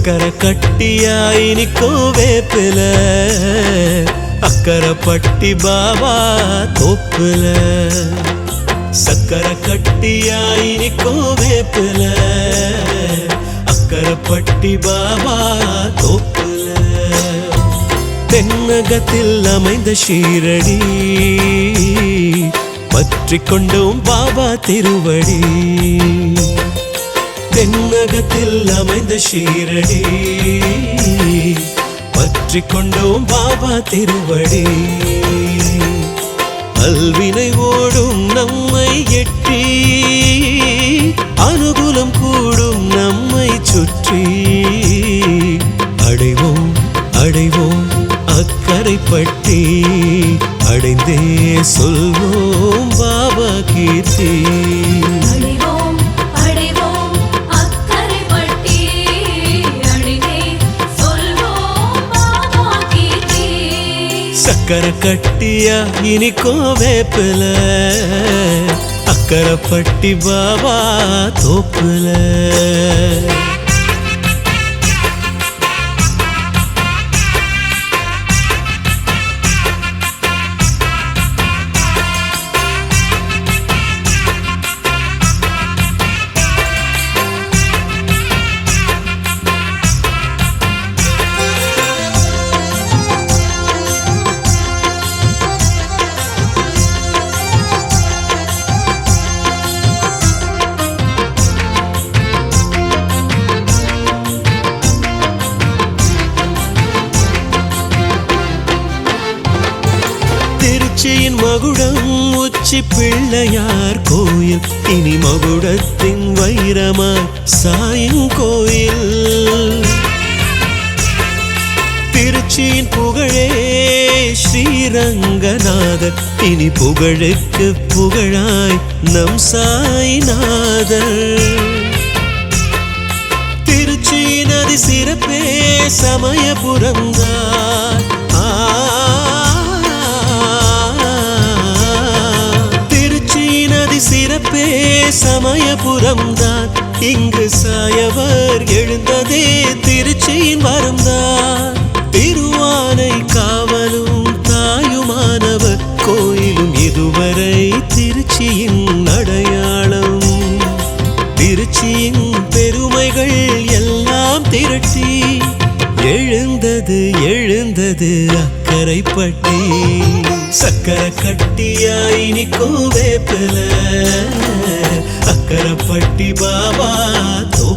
சக்கரை கட்டியாய் நிக்கோ வேப்பில. அக்கரை பட்டி பாபா தோப்புல. சக்கரை கட்டியாய் நிக்கோ வேப்பில. அக்கரை பட்டி பாபா தோப்புல. தென்னகத்தில் அமைந்த ஷீரடி. பற்றி கொண்டோம் பாபா திருவடி. தென்னகத்தில் அமைந்த ஷீரடி. பற்றி கொண்டோம் பாபா திருவடி. அல்வினை ஓடும் நம்மை எட்டி. அனுகூலம் கூடும் நம்மை சுற்றி. அடைவோம் அடைவோம் அக்கறைப்பட்டி அடைந்தே சொல்வோம் பாபா கீர்த்தி. சக்கரை கட்டியா இனிக்கோ வேப்பில. அக்கரை பட்டி பாபா தோப்புல. உச்சியின் மகுடம் உச்சி பிள்ளையார் கோயில். இனி மகுடத்தின் வைரமா சாயும் கோயில். திருச்சியின் புகழே ஸ்ரீரங்கநாதர். இனி புகழுக்கு புகழாய் நம் சாய்நாதர். திருச்சியின் நதி சிறப்பே சமயபுரம்தான் சமயபுரம்தான். இங்கு சாயவர் எழுந்ததே திருச்சியின் வரம்தான். திருவானை காவலும் தாயுமானவர். கோயிலும் இதுவரை திருச்சியின் அடையாளம். திருச்சியின் பெருமைகள் எல்லாம் திரட்டி. எழுந்தது எழுந்தது அக்கரைப்பட்டி. சக்கர கட்டியாய் நிக்கோ வேப்பில. அக்கரப்பட்டி பாபா தோ